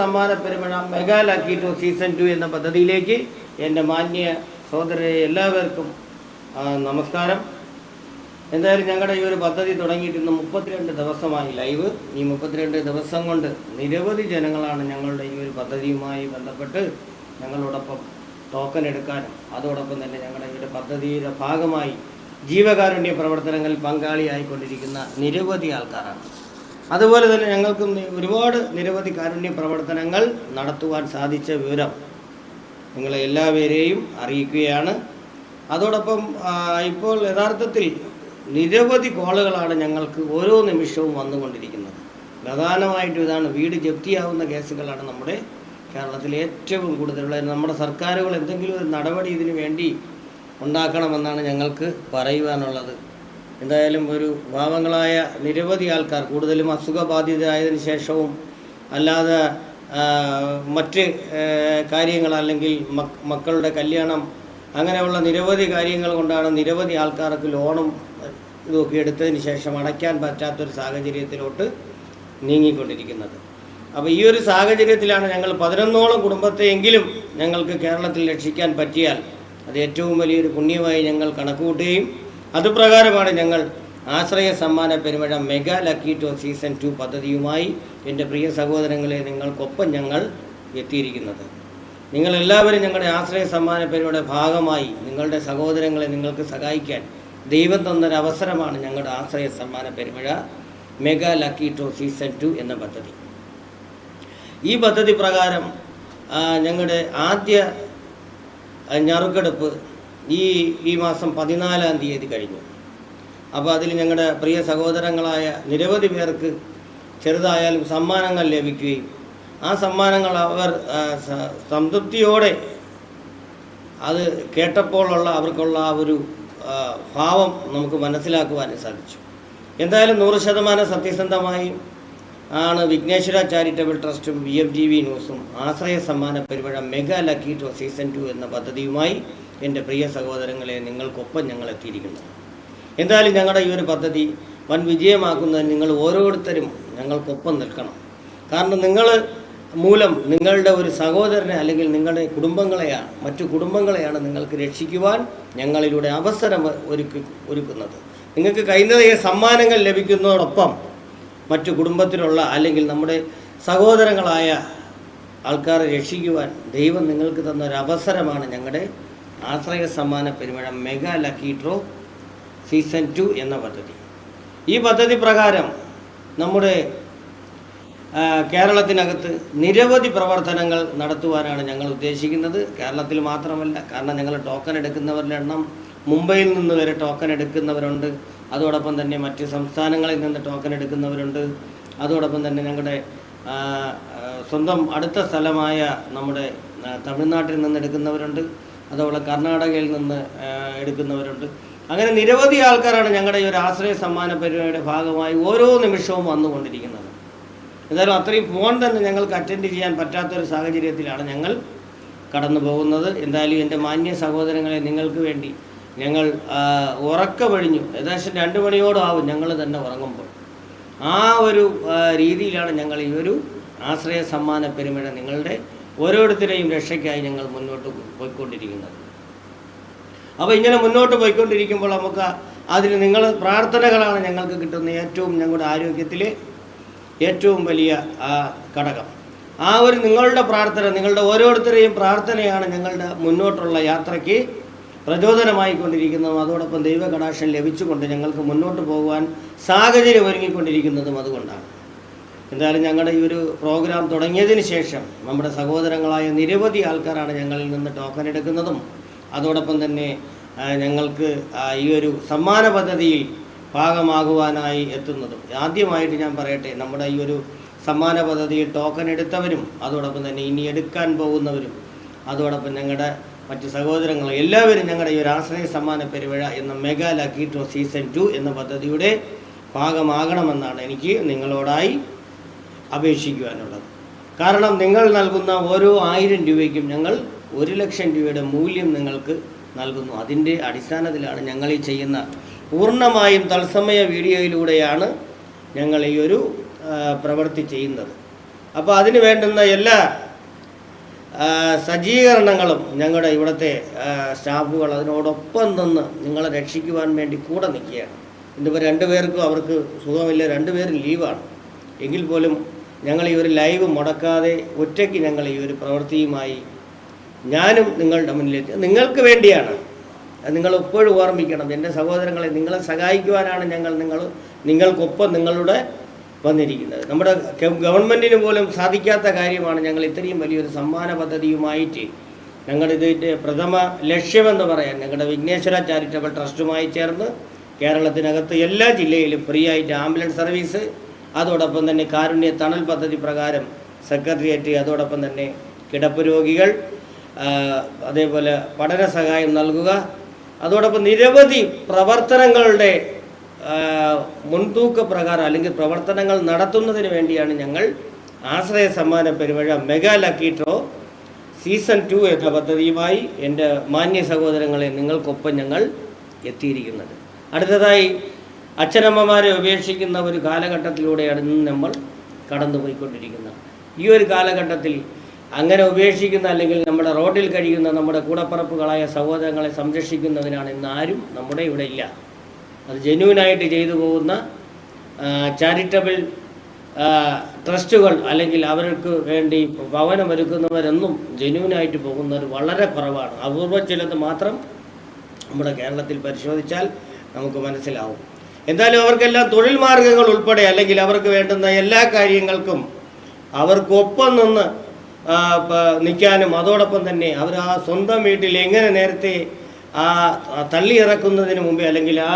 സമ്മാന പെരുമഴ keto season two എന്ന പദ്ധതിയിലേക്ക് എന്റെ മാന്യ സഹോദരരെ എല്ലാവർക്കും നമസ്കാരം. എന്തായാലും ഞങ്ങളുടെ ഈ ഒരു പദ്ധതി തുടങ്ങിയിട്ട് ഇന്ന് മുപ്പത്തിരണ്ട് ദിവസമായി ലൈവ്. ഈ മുപ്പത്തിരണ്ട് ദിവസം കൊണ്ട് നിരവധി ജനങ്ങളാണ് ഞങ്ങളുടെ ഈ ഒരു പദ്ധതിയുമായി ബന്ധപ്പെട്ട് ഞങ്ങളോടൊപ്പം ടോക്കൺ എടുക്കാനും അതോടൊപ്പം തന്നെ ഞങ്ങളുടെ ഈ ഒരു പദ്ധതിയുടെ ഭാഗമായി ജീവകാരുണ്യ പ്രവർത്തനങ്ങളിൽ പങ്കാളിയായിക്കൊണ്ടിരിക്കുന്ന നിരവധി ആൾക്കാരാണ്. അതുപോലെ തന്നെ ഞങ്ങൾക്ക് ഒരുപാട് നിരവധി കാരുണ്യ പ്രവർത്തനങ്ങൾ നടത്തുവാൻ സാധിച്ച വിവരം നിങ്ങളെ എല്ലാവരെയും അറിയിക്കുകയാണ്. അതോടൊപ്പം ഇപ്പോൾ യഥാർത്ഥത്തിൽ നിരവധി കോളുകളാണ് ഞങ്ങൾക്ക് ഓരോ നിമിഷവും വന്നുകൊണ്ടിരിക്കുന്നത്. പ്രധാനമായിട്ടും ഇതാണ് വീട് ജപ്തിയാവുന്ന കേസുകളാണ് നമ്മുടെ കേരളത്തിൽ ഏറ്റവും കൂടുതലുള്ള നമ്മുടെ സർക്കാരുകൾ എന്തെങ്കിലും ഒരു നടപടി ഇതിനു വേണ്ടി ഉണ്ടാക്കണമെന്നാണ് ഞങ്ങൾക്ക് പറയുവാനുള്ളത്. എന്തായാലും ഒരു പാവങ്ങളായ നിരവധി ആൾക്കാർ കൂടുതലും അസുഖബാധിതരായതിനു ശേഷവും അല്ലാതെ മറ്റ് കാര്യങ്ങൾ അല്ലെങ്കിൽ മക്- മക്കളുടെ കല്യാണം അങ്ങനെയുള്ള നിരവധി കാര്യങ്ങൾ കൊണ്ടാണ് നിരവധി ആൾക്കാർക്ക് ലോണും ഇതൊക്കെ എടുത്തതിന് ശേഷം അടയ്ക്കാൻ പറ്റാത്തൊരു സാഹചര്യത്തിലോട്ട് നീങ്ങിക്കൊണ്ടിരിക്കുന്നത്. അപ്പോൾ ഈ ഒരു സാഹചര്യത്തിലാണ് ഞങ്ങൾ പതിനൊന്നോളം കുടുംബത്തെയെങ്കിലും ഞങ്ങൾക്ക് കേരളത്തിൽ രക്ഷിക്കാൻ പറ്റിയാൽ അത് ഏറ്റവും വലിയൊരു പുണ്യമായി ഞങ്ങൾ കണക്കുകൂട്ടുകയും അതുപ്രകാരമാണ് ഞങ്ങൾ ആശ്രയ സമ്മാന പെരുമഴ mega lucky draw season two പദ്ധതിയുമായി എന്റെ പ്രിയ സഹോദരങ്ങളെ നിങ്ങൾക്കൊപ്പം ഞങ്ങൾ എത്തിയിരിക്കുന്നത്. നിങ്ങളെല്ലാവരും ഞങ്ങളുടെ ആശ്രയ സമ്മാന പെരുമയുടെ ഭാഗമായി നിങ്ങളുടെ സഹോദരങ്ങളെ നിങ്ങൾക്ക് സഹായിക്കാൻ ദൈവം തന്നൊരു അവസരമാണ് ഞങ്ങളുടെ ആശ്രയ സമ്മാന പെരുമഴ mega lucky draw season two എന്ന പദ്ധതി. ഈ പദ്ധതി പ്രകാരം ഞങ്ങളുടെ ആദ്യ ഞറുക്കെടുപ്പ് ഈ ഈ മാസം പതിനാലാം തീയതി കഴിഞ്ഞു. അപ്പോൾ അതിൽ ഞങ്ങളുടെ പ്രിയ സഹോദരങ്ങളായ നിരവധി പേർക്ക് ചെറുതായാലും സമ്മാനങ്ങൾ ലഭിക്കുകയും ആ സമ്മാനങ്ങൾ അവർ സംതൃപ്തിയോടെ അത് കേട്ടപ്പോഴുള്ള അവർക്കുള്ള ആ ഒരു ഭാവം നമുക്ക് മനസ്സിലാക്കുവാൻ സാധിച്ചു. എന്തായാലും നൂറ് ശതമാനം സത്യസന്ധമായി ആണ് വിഘ്നേശ്വര ചാരിറ്റബിൾ ട്രസ്റ്റും വി എഫ് ജി വി ന്യൂസും ആശ്രയ സമ്മാന പരിപാടി mega lucky draw season two എന്ന പദ്ധതിയുമായി എന്റെ പ്രിയ സഹോദരങ്ങളെ നിങ്ങൾക്കൊപ്പം ഞങ്ങൾ എത്തിയിരിക്കുന്നു. എന്തായാലും ഞങ്ങളുടെ ഈ ഒരു പദ്ധതി വൻ വിജയമാക്കുന്നതിന് നിങ്ങൾ ഓരോരുത്തരും ഞങ്ങൾക്കൊപ്പം നിൽക്കണം. കാരണം നിങ്ങൾ മൂലം നിങ്ങളുടെ ഒരു സഹോദരനെ അല്ലെങ്കിൽ നിങ്ങളുടെ കുടുംബങ്ങളെയാണ് മറ്റു കുടുംബങ്ങളെയാണ് നിങ്ങൾക്ക് രക്ഷിക്കുവാൻ ഞങ്ങളിലൂടെ അവസരം ഒരുക്കി ഒരുക്കുന്നത്. നിങ്ങൾക്ക് കൈനിറയ സമ്മാനങ്ങൾ ലഭിക്കുന്നതോടൊപ്പം മറ്റു കുടുംബത്തിലുള്ള അല്ലെങ്കിൽ നമ്മുടെ സഹോദരങ്ങളായ ആൾക്കാരെ രക്ഷിക്കുവാൻ ദൈവം നിങ്ങൾക്ക് തന്ന ഒരു അവസരമാണ് ഞങ്ങളുടെ ആശ്രയ സമ്മാന പെരുമഴ mega lucky draw season two എന്ന പദ്ധതി. ഈ പദ്ധതി പ്രകാരം നമ്മുടെ കേരളത്തിനകത്ത് നിരവധി പ്രവർത്തനങ്ങൾ നടത്തുവാനാണ് ഞങ്ങൾ ഉദ്ദേശിക്കുന്നത്. കേരളത്തിൽ മാത്രമല്ല കാരണം ഞങ്ങൾ ടോക്കൺ എടുക്കുന്നവരുടെ എണ്ണം മുംബൈയിൽ നിന്ന് വരെ ടോക്കൺ എടുക്കുന്നവരുണ്ട്. അതോടൊപ്പം തന്നെ മറ്റ് സംസ്ഥാനങ്ങളിൽ നിന്ന് ടോക്കൺ എടുക്കുന്നവരുണ്ട്. അതോടൊപ്പം തന്നെ ഞങ്ങളുടെ സ്വന്തം അടുത്ത സ്ഥലമായ നമ്മുടെ തമിഴ്നാട്ടിൽ നിന്ന് എടുക്കുന്നവരുണ്ട്. അതുപോലെ കർണാടകയിൽ നിന്ന് എടുക്കുന്നവരുണ്ട്. അങ്ങനെ നിരവധി ആൾക്കാരാണ് ഞങ്ങളുടെ ഈ ഒരു ആശ്രയ സമ്മാന പരിപാടിയുടെ ഭാഗമായി ഓരോ നിമിഷവും വന്നുകൊണ്ടിരിക്കുന്നത്. എന്തായാലും അത്രയും ഫോൺ തന്നെ ഞങ്ങൾക്ക് അറ്റൻഡ് ചെയ്യാൻ പറ്റാത്തൊരു സാഹചര്യത്തിലാണ് ഞങ്ങൾ കടന്നു പോകുന്നത് എന്തായാലും എന്റെ മാന്യ സഹോദരങ്ങളെ നിങ്ങൾക്ക് വേണ്ടി ഞങ്ങൾ ഉറക്കമൊഴിഞ്ഞു ഏകദേശം രണ്ട് മണിയോടാവും ഞങ്ങൾ തന്നെ ഉറങ്ങുമ്പോൾ. ആ ഒരു രീതിയിലാണ് ഞങ്ങൾ ഈ ഒരു ആശ്രയ സമ്മാന പെരുമഴ നിങ്ങളുടെ ഓരോരുത്തരെയും രക്ഷയ്ക്കായി ഞങ്ങൾ മുന്നോട്ട് പോയിക്കൊണ്ടിരിക്കുന്നത്. അപ്പോൾ ഇങ്ങനെ മുന്നോട്ട് പോയിക്കൊണ്ടിരിക്കുമ്പോൾ നമുക്ക് അതിന് നിങ്ങൾ പ്രാർത്ഥനകളാണ് ഞങ്ങൾക്ക് കിട്ടുന്ന ഏറ്റവും ഞങ്ങളുടെ ആരോഗ്യത്തിൽ ഏറ്റവും വലിയ ആ ഘടകം. ആ ഒരു നിങ്ങളുടെ പ്രാർത്ഥന നിങ്ങളുടെ ഓരോരുത്തരെയും പ്രാർത്ഥനയാണ് ഞങ്ങളുടെ മുന്നോട്ടുള്ള യാത്രയ്ക്ക് പ്രചോദനമായി കൊണ്ടിരിക്കുന്നതും അതോടൊപ്പം ദൈവകടാക്ഷം ലഭിച്ചുകൊണ്ട് ഞങ്ങൾക്ക് മുന്നോട്ട് പോകുവാൻ സാഹചര്യം ഒരുങ്ങിക്കൊണ്ടിരിക്കുന്നതും അതുകൊണ്ടാണ്. എന്തായാലും ഞങ്ങളുടെ ഈ ഒരു പ്രോഗ്രാം തുടങ്ങിയതിന് ശേഷം നമ്മുടെ സഹോദരങ്ങളായ നിരവധി ആൾക്കാരാണ് ഞങ്ങളിൽ നിന്ന് ടോക്കൺ എടുക്കുന്നതും. അതോടൊപ്പം തന്നെ ഞങ്ങൾക്ക് ഈ ഒരു സമ്മാന പദ്ധതിയിൽ ഭാഗമാകുവാനായി എത്തുന്നതും. ആദ്യമായിട്ട് ഞാൻ പറയട്ടെ നമ്മുടെ ഈ ഒരു സമ്മാന പദ്ധതിയിൽ ടോക്കൺ എടുത്തവരും അതോടൊപ്പം തന്നെ ഇനി എടുക്കാൻ പോകുന്നവരും അതോടൊപ്പം ഞങ്ങളുടെ മറ്റ് സഹോദരങ്ങൾ എല്ലാവരും ഞങ്ങളുടെ ഈ ഒരു ആശ്രയ സമ്മാന പെരുവഴ എന്ന mega lucky draw season two എന്ന പദ്ധതിയുടെ ഭാഗമാകണമെന്നാണ് എനിക്ക് നിങ്ങളോടായി അപേക്ഷിക്കുവാനുള്ളത്. കാരണം നിങ്ങൾ നൽകുന്ന ഓരോ ആയിരം രൂപയ്ക്കും ഞങ്ങൾ ഒരു ലക്ഷം രൂപയുടെ മൂല്യം നിങ്ങൾക്ക് നൽകുന്നു. അതിന്റെ അടിസ്ഥാനത്തിലാണ് ഞങ്ങൾ ഈ ചെയ്യുന്ന. പൂർണമായും തത്സമയ വീഡിയോയിലൂടെയാണ് ഞങ്ങൾ ഈ ഒരു പ്രവൃത്തി ചെയ്യുന്നത്. അപ്പോൾ അതിന് വേണ്ടുന്ന എല്ലാ സജ്ജീകരണങ്ങളും ഞങ്ങളുടെ ഇവിടുത്തെ സ്റ്റാഫുകൾ അതിനോടൊപ്പം നിന്ന് നിങ്ങളെ രക്ഷിക്കുവാൻ വേണ്ടി കൂടെ നിൽക്കുകയാണ്. ഇന്നിപ്പോൾ രണ്ടുപേർക്കും അവർക്ക് സുഖമില്ല. രണ്ടുപേരും ലീവാണ്. എങ്കിൽ പോലും ഞങ്ങൾ ഈ ഒരു ലൈവ് മുടക്കാതെ ഒറ്റയ്ക്ക് ഞങ്ങൾ ഈ ഒരു പ്രവൃത്തിയുമായി ഞാനും നിങ്ങളുടെ മുന്നിലേക്ക് നിങ്ങൾക്ക് വേണ്ടിയാണ്. നിങ്ങൾ എപ്പോഴും ഓർമ്മിക്കണം. എന്റെ സഹോദരങ്ങളെ നിങ്ങളെ സഹായിക്കുവാനാണ് ഞങ്ങൾ നിങ്ങൾ നിങ്ങൾക്കൊപ്പം നിങ്ങളുടെ വന്നിരിക്കുന്നത്. നമ്മുടെ ഗവ- ഗവൺമെന്റിന് പോലും സാധിക്കാത്ത കാര്യമാണ് ഞങ്ങൾ ഇത്രയും വലിയൊരു സമ്മാന പദ്ധതിയുമായിട്ട് ഞങ്ങളുടെ ഇതിന്റെ പ്രഥമ ലക്ഷ്യമെന്ന് പറയാൻ ഞങ്ങളുടെ വിഘ്നേശ്വര ചാരിറ്റബിൾ ട്രസ്റ്റുമായി ചേർന്ന് കേരളത്തിനകത്ത് എല്ലാ ജില്ലയിലും ഫ്രീ ആയിട്ട് ആംബുലൻസ് സർവീസ് അതോടൊപ്പം തന്നെ കാരുണ്യ തണൽ പദ്ധതി പ്രകാരം സെക്രട്ടേറിയറ്റ് അതോടൊപ്പം തന്നെ കിടപ്പ് രോഗികൾ അതേപോലെ പഠന സഹായം നൽകുക. അതോടൊപ്പം നിരവധി പ്രവർത്തനങ്ങളുടെ മുൻതൂക്ക പ്രകാരം അല്ലെങ്കിൽ പ്രവർത്തനങ്ങൾ നടത്തുന്നതിന് വേണ്ടിയാണ് ഞങ്ങൾ ആശ്രയ സമ്മാന പരിപാടി മെഗാ ലക്കി സീസൺ ടു എന്ന പദ്ധതിയുമായി എന്റെ മാന്യ സഹോദരങ്ങളെ നിങ്ങൾക്കൊപ്പം ഞങ്ങൾ എത്തിയിരിക്കുന്നത്. അടുത്തതായി അച്ഛനമ്മമാരെ ഉപേക്ഷിക്കുന്ന ഒരു കാലഘട്ടത്തിലൂടെയാണ് ഇന്ന് നമ്മൾ കടന്നുപോയിക്കൊണ്ടിരിക്കുന്നത്. ഈ ഒരു കാലഘട്ടത്തിൽ അങ്ങനെ ഉപേക്ഷിക്കുന്ന അല്ലെങ്കിൽ നമ്മുടെ റോഡിൽ കഴിയുന്ന നമ്മുടെ കൂടപ്പറപ്പുകളായ സഹോദരങ്ങളെ സംരക്ഷിക്കുന്നതിനാണ് ഇന്ന് ആരും നമ്മുടെ ഇവിടെ ഇല്ല. അത് ജെന്യൂനായിട്ട് ചെയ്തു പോകുന്ന ചാരിറ്റബിൾ ട്രസ്റ്റുകൾ അല്ലെങ്കിൽ അവർക്ക് വേണ്ടി ഭവനമൊരുക്കുന്നവരെന്നും ജെന്യൂനായിട്ട് പോകുന്നവർ വളരെ കുറവാണ്. അപൂർവ ചിലത് മാത്രം നമ്മുടെ കേരളത്തിൽ പരിശോധിച്ചാൽ നമുക്ക് മനസ്സിലാവും. എന്തായാലും അവർക്കെല്ലാം തൊഴിൽ മാർഗങ്ങൾ ഉൾപ്പെടെ അല്ലെങ്കിൽ അവർക്ക് വേണ്ടുന്ന എല്ലാ കാര്യങ്ങൾക്കും അവർക്കൊപ്പം നിന്ന് നിൽക്കാനും അതോടൊപ്പം തന്നെ അവർ ആ സ്വന്തം വീട്ടിൽ എങ്ങനെ നേരത്തെ ആ തള്ളി ഇറക്കുന്നതിന് മുമ്പേ അല്ലെങ്കിൽ ആ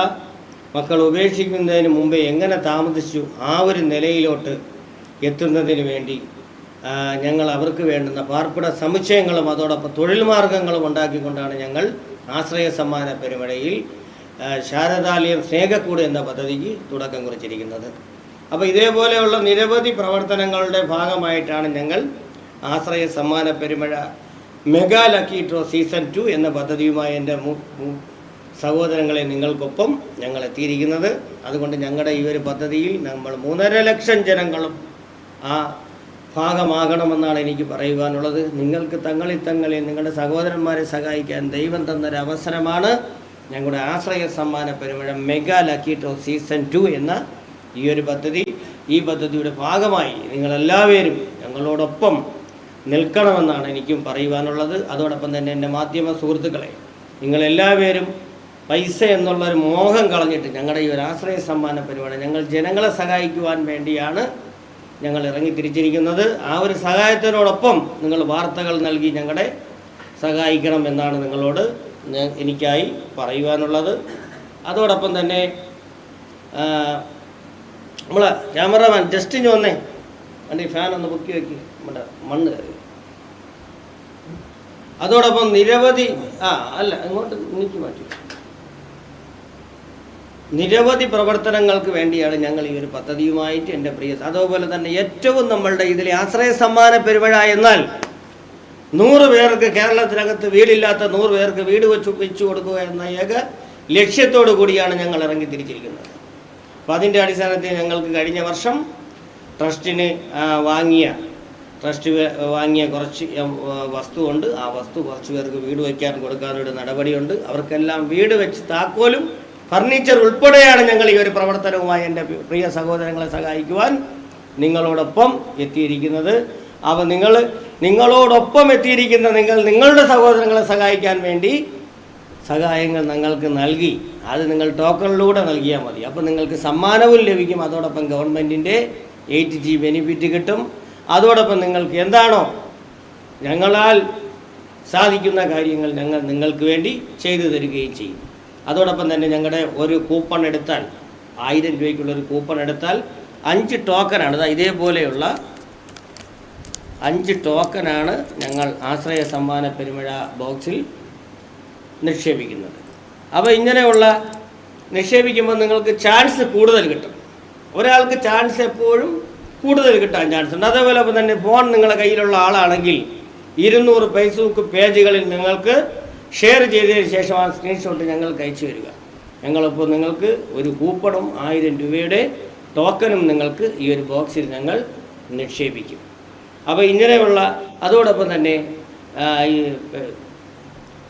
മക്കൾ ഉപേക്ഷിക്കുന്നതിന് മുമ്പേ എങ്ങനെ താമസിച്ചു ആ ഒരു നിലയിലോട്ട് എത്തുന്നതിന് വേണ്ടി ഞങ്ങൾ അവർക്ക് വേണ്ടുന്ന പാർപ്പിട സമുച്ചയങ്ങളും അതോടൊപ്പം തൊഴിൽ മാർഗങ്ങളും ഉണ്ടാക്കിക്കൊണ്ടാണ് ഞങ്ങൾ ആശ്രയ സമ്മാന പെരുമഴയിൽ ആ, ശാരദാലയം സ്നേഹക്കൂട് എന്ന പദ്ധതിക്ക് തുടക്കം കുറിച്ചിരിക്കുന്നത്. അപ്പോൾ ഇതേപോലെയുള്ള നിരവധി പ്രവർത്തനങ്ങളുടെ ഭാഗമായിട്ടാണ് ഞങ്ങൾ ആശ്രയ സമ്മാന പെരുമഴ mega lucky draw season two എന്ന പദ്ധതിയുമായി എന്റെ സഹോദരങ്ങളെ നിങ്ങൾക്കൊപ്പം ഞങ്ങൾ എത്തിയിരിക്കുന്നത്. അതുകൊണ്ട് ഞങ്ങളുടെ ഈ ഒരു പദ്ധതിയിൽ നമ്മൾ മൂന്നര ലക്ഷം ജനങ്ങളും ആ ഭാഗമാകണമെന്നാണ് എനിക്ക് പറയുവാനുള്ളത്. നിങ്ങൾക്ക് തങ്ങളിൽ തങ്ങളിൽ നിങ്ങളുടെ സഹോദരന്മാരെ സഹായിക്കാൻ ദൈവം തന്നൊരു അവസരമാണ് ഞങ്ങളുടെ ആശ്രയ സമ്മാന പരിമഴ mega lucky draw season two എന്ന ഈ ഒരു പദ്ധതി ഈ പദ്ധതിയുടെ ഭാഗമായി നിങ്ങളെല്ലാവരും ഞങ്ങളോടൊപ്പം നിൽക്കണമെന്നാണ് എനിക്കും പറയുവാനുള്ളത്. അതോടൊപ്പം തന്നെ എന്റെ മാധ്യമ സുഹൃത്തുക്കളെ നിങ്ങളെല്ലാവരും പൈസ എന്നുള്ളൊരു മോഹം കളഞ്ഞിട്ട് ഞങ്ങളുടെ ഈ ഒരു ആശ്രയ സമ്മാന പരിപാടി ഞങ്ങൾ ജനങ്ങളെ സഹായിക്കുവാൻ വേണ്ടിയാണ് ഞങ്ങൾ ഇറങ്ങി തിരിച്ചിരിക്കുന്നത് ആ ഒരു സഹായത്തിനോടൊപ്പം നിങ്ങൾ വാർത്തകൾ നൽകി ഞങ്ങളെ സഹായിക്കണം എന്നാണ് നിങ്ങളോട് ഞാൻ എനിക്കായി പറയുവാനുള്ളത്. അതോടൊപ്പം തന്നെ നമ്മൾ ക്യാമറമാൻ ജസ്റ്റ് ഇഞ്ഞ് വന്നേ. വണ്ടി ഫാൻ ഒന്ന് പൊക്കി വെക്കി. നമ്മുടെ മണ്ണ് കയറി. അതോടൊപ്പം നിരവധി ആ അല്ല അങ്ങോട്ട് നീക്കി മാറ്റി. നിരവധി പ്രവർത്തനങ്ങൾക്ക് വേണ്ടിയാണ് ഞങ്ങൾ ഈ ഒരു പദ്ധതിയുമായിട്ട് എന്റെ പ്രിയ അതുപോലെ തന്നെ ഏറ്റവും നമ്മളുടെ ഇതിലെ ആശ്രയ സമ്മാന പെരുമഴ എന്നാൽ നൂറ് പേർക്ക് കേരളത്തിനകത്ത് വീടില്ലാത്ത നൂറ് പേർക്ക് വീട് വെച്ച് വെച്ചു കൊടുക്കുക എന്ന ഏക ലക്ഷ്യത്തോടു കൂടിയാണ് ഞങ്ങൾ ഇറങ്ങി തിരിച്ചിരിക്കുന്നത്. അപ്പോൾ അതിന്റെ അടിസ്ഥാനത്തിൽ ഞങ്ങൾക്ക് കഴിഞ്ഞ വർഷം ട്രസ്റ്റിന് വാങ്ങിയ ട്രസ്റ്റ് വാങ്ങിയ കുറച്ച് വസ്തുവുണ്ട്. ആ വസ്തു കുറച്ച് പേർക്ക് വീട് വയ്ക്കാൻ കൊടുക്കാനൊരു നടപടിയുണ്ട്. അവർക്കെല്ലാം വീട് വെച്ച് താക്കോലും ഫർണിച്ചർ ഉൾപ്പെടെയാണ് ഞങ്ങൾ ഈ ഒരു പ്രവർത്തനവുമായി എന്റെ പ്രിയ സഹോദരങ്ങളെ സഹായിക്കുവാൻ നിങ്ങളോടൊപ്പം എത്തിയിരിക്കുന്നത്. അവ നിങ്ങൾ നിങ്ങളോടൊപ്പം എത്തിയിരിക്കുന്ന നിങ്ങൾ നിങ്ങളുടെ സഹോദരങ്ങളെ സഹായിക്കാൻ വേണ്ടി സഹായങ്ങൾ നിങ്ങൾക്ക് നൽകി. അത് നിങ്ങൾ ടോക്കണിലൂടെ നൽകിയാൽ മതി. അപ്പോൾ നിങ്ങൾക്ക് സമ്മാനവും ലഭിക്കും. അതോടൊപ്പം ഗവൺമെന്റിന്റെ എയ്റ്റ് ജി ബെനിഫിറ്റ് കിട്ടും. അതോടൊപ്പം നിങ്ങൾക്ക് എന്താണോ ഞങ്ങളാൽ സാധിക്കുന്ന കാര്യങ്ങൾ ഞങ്ങൾ നിങ്ങൾക്ക് വേണ്ടി ചെയ്തു തരികയും ചെയ്യും. അതോടൊപ്പം തന്നെ ഞങ്ങളുടെ ഒരു കൂപ്പൺ എടുത്താൽ ആയിരം രൂപയ്ക്കുള്ള ഒരു കൂപ്പൺ എടുത്താൽ അഞ്ച് ടോക്കനാണ് ഇതേപോലെയുള്ള അഞ്ച് ടോക്കനാണ് ഞങ്ങൾ ആശ്രയ സമ്മാന പെരുമഴ ബോക്സിൽ നിക്ഷേപിക്കുന്നത്. അപ്പോൾ ഇങ്ങനെയുള്ള നിക്ഷേപിക്കുമ്പോൾ നിങ്ങൾക്ക് ചാൻസ് കൂടുതൽ കിട്ടും. ഒരാൾക്ക് ചാൻസ് എപ്പോഴും കൂടുതൽ കിട്ടാൻ ചാൻസ് ഉണ്ട്. അതേപോലെ തന്നെ ഫോൺ നിങ്ങളുടെ കയ്യിലുള്ള ആളാണെങ്കിൽ ഇരുന്നൂറ് ഫേസ്ബുക്ക് പേജുകളിൽ നിങ്ങൾക്ക് ഷെയർ ചെയ്തതിന് ശേഷം ആ സ്ക്രീൻഷോട്ട് ഞങ്ങൾക്ക് അയച്ചു വരിക ഞങ്ങളിപ്പോൾ നിങ്ങൾക്ക് ഒരു കൂപ്പണും ആയിരം രൂപയുടെ ടോക്കണും നിങ്ങൾക്ക് ഈ ഒരു ബോക്സിൽ ഞങ്ങൾ നിക്ഷേപിക്കും. അപ്പോൾ ഇങ്ങനെയുള്ള അതോടൊപ്പം തന്നെ ഈ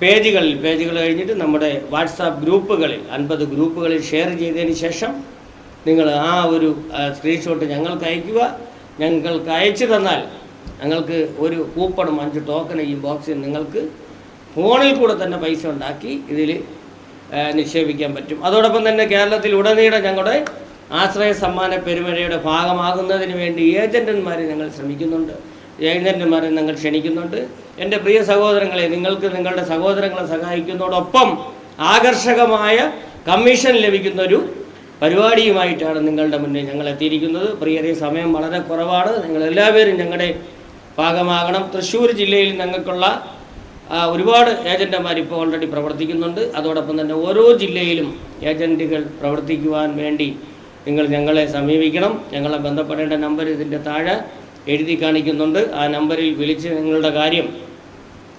പേജുകളിൽ പേജുകൾ കഴിഞ്ഞിട്ട് നമ്മുടെ വാട്സാപ്പ് ഗ്രൂപ്പുകളിൽ അൻപത് ഗ്രൂപ്പുകളിൽ ഷെയർ ചെയ്തതിന് ശേഷം നിങ്ങൾ ആ ഒരു സ്ക്രീൻഷോട്ട് ഞങ്ങൾക്ക് അയക്കുക. ഞങ്ങൾക്ക് അയച്ചു തന്നാൽ ഞങ്ങൾക്ക് ഒരു കൂപ്പണും അഞ്ച് ടോക്കൺ ഈ ബോക്സിൽ നിങ്ങൾക്ക് ഫോണിൽ കൂടെ തന്നെ പൈസ ഉണ്ടാക്കി ഇതിൽ നിക്ഷേപിക്കാൻ പറ്റും. അതോടൊപ്പം തന്നെ കേരളത്തിൽ ഉടനീളം ഞങ്ങളുടെ ആശ്രയ സമ്മാന പെരുമഴയുടെ ഭാഗമാകുന്നതിന് വേണ്ടി ഏജന്റന്മാരെ ഞങ്ങൾ ശ്രമിക്കുന്നുണ്ട്. ഏജന്റന്മാരെ ഞങ്ങൾ ക്ഷണിക്കുന്നുണ്ട്. എന്റെ പ്രിയ സഹോദരങ്ങളെ നിങ്ങൾക്ക് നിങ്ങളുടെ സഹോദരങ്ങളെ സഹായിക്കുന്നതോടൊപ്പം ആകർഷകമായ കമ്മീഷൻ ലഭിക്കുന്ന ഒരു പരിപാടിയുമായിട്ടാണ് നിങ്ങളുടെ മുന്നിൽ ഞങ്ങൾ എത്തിയിരിക്കുന്നത്. പ്രിയരെ സമയം വളരെ കുറവാണ്. നിങ്ങൾ എല്ലാവരും ഞങ്ങളുടെ ഭാഗമാകണം. തൃശ്ശൂർ ജില്ലയിൽ ഞങ്ങൾക്കുള്ള ഒരുപാട് ഏജന്റുമാർ ഇപ്പോൾ ഓൾറെഡി പ്രവർത്തിക്കുന്നുണ്ട്. അതോടൊപ്പം തന്നെ ഓരോ ജില്ലയിലും ഏജന്റുകൾ പ്രവർത്തിക്കുവാൻ വേണ്ടി നിങ്ങൾ ഞങ്ങളെ സമീപിക്കണം. ഞങ്ങളെ ബന്ധപ്പെടേണ്ട നമ്പർ ഇതിന്റെ താഴെ എഴുതി കാണിക്കുന്നുണ്ട്. ആ നമ്പറിൽ വിളിച്ച് നിങ്ങളുടെ കാര്യം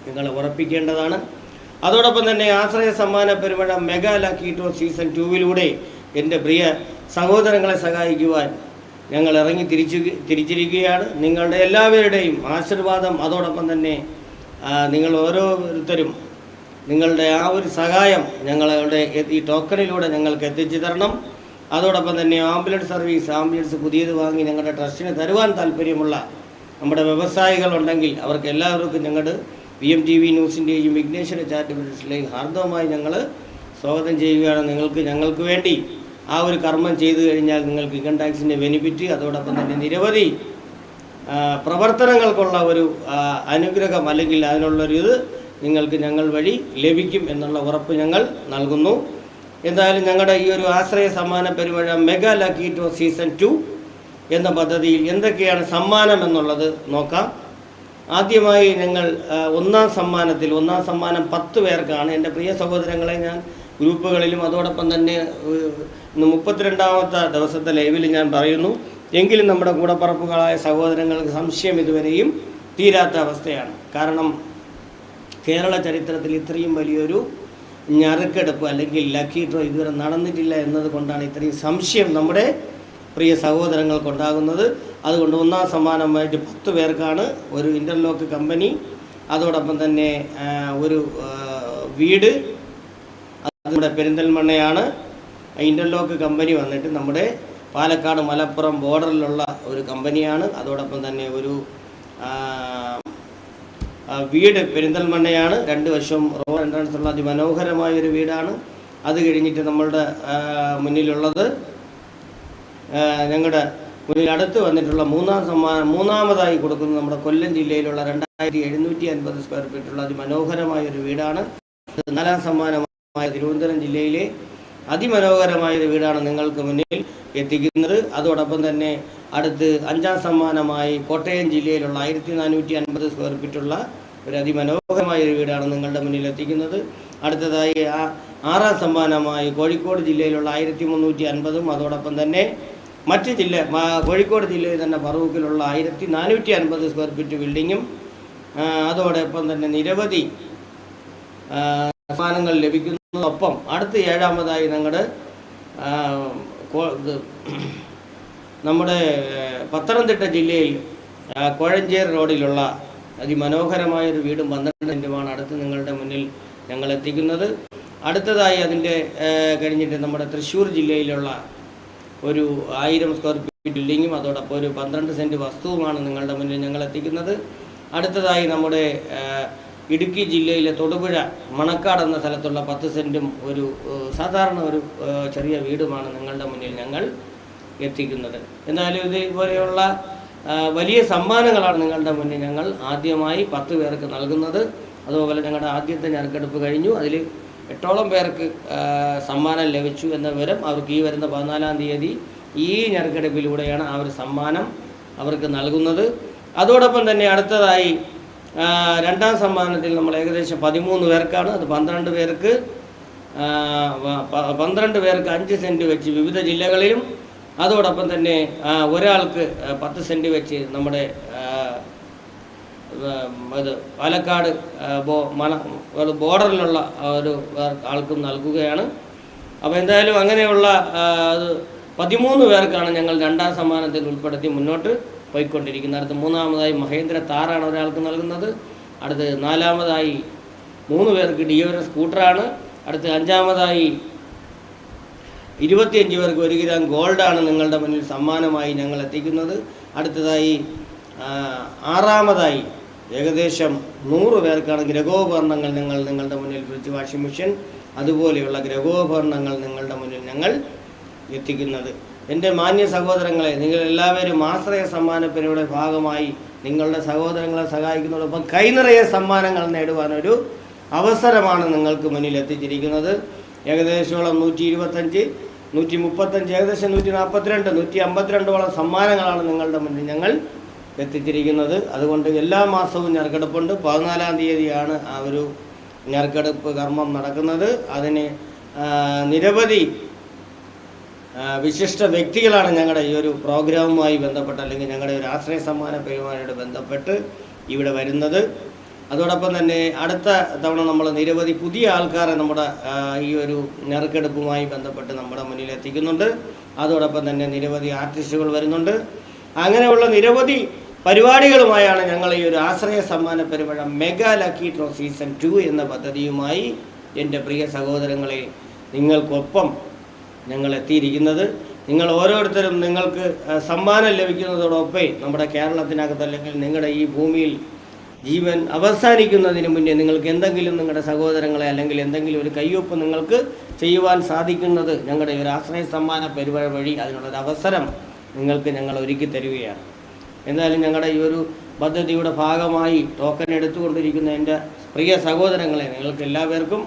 നിങ്ങൾ ഉറപ്പിക്കേണ്ടതാണ്. അതോടൊപ്പം തന്നെ ആശ്രയ സമ്മാന പെരുമഴ മെഗാ ലക്കീറ്റോ സീസൺ ടൂവിലൂടെ എന്റെ പ്രിയ സഹോദരങ്ങളെ സഹായിക്കുവാൻ ഞങ്ങൾ ഇറങ്ങി തിരിച്ചു തിരിച്ചിരിക്കുകയാണ്. നിങ്ങളുടെ എല്ലാവരുടെയും ആശീർവാദം. അതോടൊപ്പം തന്നെ നിങ്ങൾ ഓരോരുത്തരും നിങ്ങളുടെ ആ ഒരു സഹായം ഞങ്ങളുടെ ഈ ടോക്കണിലൂടെ ഞങ്ങൾക്ക് എത്തിച്ചു തരണം. അതോടൊപ്പം തന്നെ ആംബുലൻസ് സർവീസ് ആംബുലൻസ് പുതിയത് വാങ്ങി ഞങ്ങളുടെ ട്രസ്റ്റിന് തരുവാൻ താല്പര്യമുള്ള നമ്മുടെ വ്യവസായികളുണ്ടെങ്കിൽ അവർക്ക് എല്ലാവർക്കും ഞങ്ങളുടെ പി എം ടി വി ന്യൂസിന്റെയും വിഘ്നേശ്വര ചാരിറ്റബിൾസിലെയും ഹാർദവമായി ഞങ്ങൾ സ്വാഗതം ചെയ്യുകയാണ്. നിങ്ങൾക്ക് ഞങ്ങൾക്ക് വേണ്ടി ആ ഒരു കർമ്മം ചെയ്തു കഴിഞ്ഞാൽ നിങ്ങൾക്ക് ഇൻകം ടാക്സിന്റെ ബെനിഫിറ്റ് അതോടൊപ്പം തന്നെ നിരവധി പ്രവർത്തനങ്ങൾക്കുള്ള ഒരു അനുഗ്രഹം അല്ലെങ്കിൽ അതിനുള്ളൊരു ഇത് നിങ്ങൾക്ക് ഞങ്ങൾ വഴി ലഭിക്കും എന്നുള്ള ഉറപ്പ് ഞങ്ങൾ നൽകുന്നു. എന്തായാലും ഞങ്ങളുടെ ഈ ഒരു ആശ്രയ സമ്മാന പെരുമഴ മെഗാ ലക്കീറ്റോ സീസൺ ടു എന്ന പദ്ധതിയിൽ എന്തൊക്കെയാണ് സമ്മാനം എന്നുള്ളത് നോക്കാം. ആദ്യമായി ഞങ്ങൾ ഒന്നാം സമ്മാനത്തിൽ ഒന്നാം സമ്മാനം പത്ത് പേർക്കാണ്. എന്റെ പ്രിയ സഹോദരങ്ങളെ ഞാൻ ഗ്രൂപ്പുകളിലും അതോടൊപ്പം തന്നെ ഇന്ന് മുപ്പത്തിരണ്ടാമത്തെ ദിവസത്തെ ലൈവിൽ ഞാൻ പറയുന്നു. എങ്കിലും നമ്മുടെ കൂടപ്പറപ്പുകളായ സഹോദരങ്ങൾക്ക് സംശയം ഇതുവരെയും തീരാത്ത അവസ്ഥയാണ്. കാരണം കേരള ചരിത്രത്തിൽ ഇത്രയും വലിയൊരു ഞറുക്കെടുപ്പ് അല്ലെങ്കിൽ ലക്കി ഡ്രോ ഇതുവരെ നടന്നിട്ടില്ല എന്നതുകൊണ്ടാണ് ഇത്രയും സംശയം നമ്മുടെ പ്രിയ സഹോദരങ്ങൾക്കുണ്ടാകുന്നത് അതുകൊണ്ട് ഒന്നാം സമ്മാനമായിട്ട് പത്ത് പേർക്കാണ് ഒരു ഇന്റർലോക്ക് കമ്പനി അതോടൊപ്പം തന്നെ ഒരു വീട്. നമ്മുടെ പെരിന്തൽമണ്ണയാണ്. ഇന്റർലോക്ക് കമ്പനി വന്നിട്ട് നമ്മുടെ പാലക്കാട് മലപ്പുറം ബോർഡറിലുള്ള ഒരു കമ്പനിയാണ് അതോടൊപ്പം തന്നെ ഒരു വീട് പെരിന്തൽമണ്ണയാണ്. രണ്ട് വശവും റോഡ് എൻട്രൻസുള്ള അതിമനോഹരമായ ഒരു വീടാണ്. അത് കഴിഞ്ഞിട്ട് നമ്മളുടെ മുന്നിലുള്ളത് ഞങ്ങളുടെ മുന്നിൽ അടുത്ത് വന്നിട്ടുള്ള മൂന്നാം സമ്മാനം മൂന്നാമതായി കൊടുക്കുന്നത് നമ്മുടെ കൊല്ലം ജില്ലയിലുള്ള രണ്ടായിരത്തി എഴുന്നൂറ്റി അൻപത് സ്ക്വയർ ഫീറ്റുള്ള അതിമനോഹരമായ ഒരു വീടാണ്. നാലാം സമ്മാനമായ തിരുവനന്തപുരം ജില്ലയിലെ അതിമനോഹരമായ ഒരു വീടാണ് നിങ്ങൾക്ക് മുന്നിൽ എത്തിക്കുന്നത്. അതോടൊപ്പം തന്നെ അടുത്ത് അഞ്ചാം സമ്മാനമായി കോട്ടയം ജില്ലയിലുള്ള ആയിരത്തി നാനൂറ്റി അൻപത് സ്ക്വയർ ഫീറ്റുള്ള ഒരു അതിമനോഹരമായ ഒരു വീടാണ് നിങ്ങളുടെ മുന്നിൽ എത്തിക്കുന്നത്. അടുത്തതായി ആ ആറാം സമ്മാനമായി കോഴിക്കോട് ജില്ലയിലുള്ള ആയിരത്തി മുന്നൂറ്റി അൻപതും അതോടൊപ്പം തന്നെ മറ്റ് ജില്ല കോഴിക്കോട് ജില്ലയിൽ തന്നെ ഫറൂഖിലുള്ള ആയിരത്തി നാനൂറ്റി അൻപത് സ്ക്വയർ ഫീറ്റ് ബിൽഡിങ്ങും അതോടൊപ്പം തന്നെ നിരവധി സമ്മാനങ്ങൾ ലഭിക്കുന്നതോടൊപ്പം അടുത്ത ഏഴാമതായി ഞങ്ങളുടെ നമ്മുടെ പത്തനംതിട്ട ജില്ലയിൽ കോഴഞ്ചേർ റോഡിലുള്ള അതിമനോഹരമായ ഒരു വീടും പന്ത്രണ്ട് സെന്റുമാണ് അടുത്ത് നിങ്ങളുടെ മുന്നിൽ ഞങ്ങൾ എത്തിക്കുന്നത്. അടുത്തതായി അതിന്റെ കഴിഞ്ഞിട്ട് നമ്മുടെ തൃശ്ശൂർ ജില്ലയിലുള്ള ഒരു ആയിരം സ്ക്വയർ ഫീറ്റ് ബിൽഡിങ്ങും അതോടൊപ്പം ഒരു പന്ത്രണ്ട് സെന്റ് വസ്തുവുമാണ് നിങ്ങളുടെ മുന്നിൽ ഞങ്ങൾ എത്തിക്കുന്നത്. അടുത്തതായി നമ്മുടെ ഇടുക്കി ജില്ലയിലെ തൊടുപുഴ മണക്കാട് എന്ന സ്ഥലത്തുള്ള പത്ത് സെന്റും ഒരു സാധാരണ ഒരു ചെറിയ വീടുമാണ് നിങ്ങളുടെ മുന്നിൽ ഞങ്ങൾ എത്തിക്കുന്നത്. എന്നാലും ഇതുപോലെയുള്ള വലിയ സമ്മാനങ്ങളാണ് നിങ്ങളുടെ മുന്നിൽ ഞങ്ങൾ ആദ്യമായി പത്ത് പേർക്ക് നൽകുന്നത്. അതുപോലെ ഞങ്ങളുടെ ആദ്യത്തെ ഞെരക്കെടുപ്പ് കഴിഞ്ഞു. അതിൽ എട്ടോളം പേർക്ക് സമ്മാനം ലഭിച്ചു എന്ന വിവരം അവർക്ക് ഈ വരുന്ന പതിനാലാം തീയതി ഈ ഞെരക്കെടുപ്പിലൂടെയാണ് ആ ഒരു സമ്മാനം അവർക്ക് നൽകുന്നത്. അതോടൊപ്പം തന്നെ അടുത്തതായി രണ്ടാം സമ്മാനത്തിൽ നമ്മൾ ഏകദേശം പതിമൂന്ന് പേർക്കാണ്. അത് പന്ത്രണ്ട് പേർക്ക് പന്ത്രണ്ട് പേർക്ക് അഞ്ച് സെന്റ് വെച്ച് വിവിധ ജില്ലകളിലും അതോടൊപ്പം തന്നെ ഒരാൾക്ക് പത്ത് സെന്റ് വെച്ച് നമ്മുടെ ഇത് പാലക്കാട് മണ ബോർഡറിലുള്ള ഒരു ആൾക്കും നൽകുകയാണ്. അപ്പോൾ എന്തായാലും അങ്ങനെയുള്ള അത് പതിമൂന്ന് പേർക്കാണ് ഞങ്ങൾ രണ്ടാം സമ്മാനത്തിൽ ഉൾപ്പെടുത്തി മുന്നോട്ട് പോയിക്കൊണ്ടിരിക്കുന്നത്. അടുത്ത് മൂന്നാമതായി മഹേന്ദ്ര താറാണ് ഒരാൾക്ക് നൽകുന്നത്. അടുത്ത് നാലാമതായി മൂന്ന് പേർക്ക് ഡിയോ സ്കൂട്ടറാണ്. അടുത്ത് അഞ്ചാമതായി ഇരുപത്തിയഞ്ച് പേർക്ക് ഒരു ഗ്രാം ഗോൾഡാണ് നിങ്ങളുടെ മുന്നിൽ സമ്മാനമായി ഞങ്ങൾ എത്തിക്കുന്നത്. അടുത്തതായി ആറാമതായി ഏകദേശം നൂറ് പേർക്കാണ് ഗ്രഹോപകരണങ്ങൾ നിങ്ങൾ നിങ്ങളുടെ മുന്നിൽ ഫ്രിഡ്ജ് വാഷിംഗ് മെഷീൻ അതുപോലെയുള്ള ഗ്രഹോപകരണങ്ങൾ നിങ്ങളുടെ മുന്നിൽ ഞങ്ങൾ എത്തിക്കുന്നത്. എന്റെ മാന്യ സഹോദരങ്ങളെ നിങ്ങൾ എല്ലാവരും ആശ്രയ സമ്മാനപ്പിനയുടെ ഭാഗമായി നിങ്ങളുടെ സഹോദരങ്ങളെ സഹായിക്കുന്നതോടൊപ്പം കൈനിറയെ സമ്മാനങ്ങൾ നേടുവാനൊരു അവസരമാണ് നിങ്ങൾക്ക് മുന്നിൽ എത്തിച്ചിരിക്കുന്നത്. ഏകദേശം നൂറ്റി ഇരുപത്തഞ്ച് നൂറ്റി മുപ്പത്തഞ്ച് ഏകദേശം നൂറ്റി നാൽപ്പത്തിരണ്ട് നൂറ്റി അമ്പത്തിരണ്ടോളം സമ്മാനങ്ങളാണ് നിങ്ങളുടെ മുന്നിൽ ഞങ്ങൾ എത്തിച്ചിരിക്കുന്നത്. അതുകൊണ്ട് എല്ലാ മാസവും ഞെർക്കെടുപ്പുണ്ട് പതിനാലാം തീയതിയാണ് ആ ഒരു ഞെർക്കെടുപ്പ് കർമ്മം നടക്കുന്നത്. അതിന് നിരവധി വിശിഷ്ട വ്യക്തികളാണ് ഞങ്ങളുടെ ഈ ഒരു പ്രോഗ്രാമുമായി ബന്ധപ്പെട്ട് അല്ലെങ്കിൽ ഞങ്ങളുടെ ഒരു ആശ്രയ സമ്മാന പരിപാടിയോട് ബന്ധപ്പെട്ട് ഇവിടെ വരുന്നത്. അതോടൊപ്പം തന്നെ അടുത്ത തവണ നമ്മൾ നിരവധി പുതിയ ആൾക്കാരെ നമ്മുടെ ഈ ഒരു നെറുക്കെടുപ്പുമായി ബന്ധപ്പെട്ട് നമ്മുടെ മുന്നിൽ എത്തിക്കുന്നുണ്ട്. അതോടൊപ്പം തന്നെ നിരവധി ആർട്ടിസ്റ്റുകൾ വരുന്നുണ്ട്. അങ്ങനെയുള്ള നിരവധി പരിപാടികളുമായാണ് ഞങ്ങൾ ഈ ഒരു ആശ്രയ സമ്മാന പരിപാടി mega lucky draw season two എന്ന പദ്ധതിയുമായി എന്റെ പ്രിയ സഹോദരങ്ങളെ നിങ്ങൾക്കൊപ്പം ഞങ്ങൾ എത്തിയിരിക്കുന്നത്. നിങ്ങൾ ഓരോരുത്തരും നിങ്ങൾക്ക് സമ്മാനം ലഭിക്കുന്നതോടൊപ്പം നമ്മുടെ കേരളത്തിനകത്ത് അല്ലെങ്കിൽ നിങ്ങളുടെ ഈ ഭൂമിയിൽ ജീവൻ അവസാനിക്കുന്നതിന് മുന്നേ നിങ്ങൾക്ക് എന്തെങ്കിലും നിങ്ങളുടെ സഹോദരങ്ങളെ അല്ലെങ്കിൽ എന്തെങ്കിലും ഒരു കയ്യൊപ്പ് നിങ്ങൾക്ക് ചെയ്യുവാൻ സാധിക്കുന്നത് ഞങ്ങളുടെ ഒരു ആശ്രയ സമ്മാന പരിപാടി വഴി അതിനുള്ളൊരു അവസരം നിങ്ങൾക്ക് ഞങ്ങൾ ഒരുക്കി തരികയാണ്. എന്തായാലും ഞങ്ങളുടെ ഈ ഒരു പദ്ധതിയുടെ ഭാഗമായി ടോക്കൺ എടുത്തുകൊണ്ടിരിക്കുന്ന എന്റെ പ്രിയ സഹോദരങ്ങളെ നിങ്ങൾക്ക് എല്ലാവർക്കും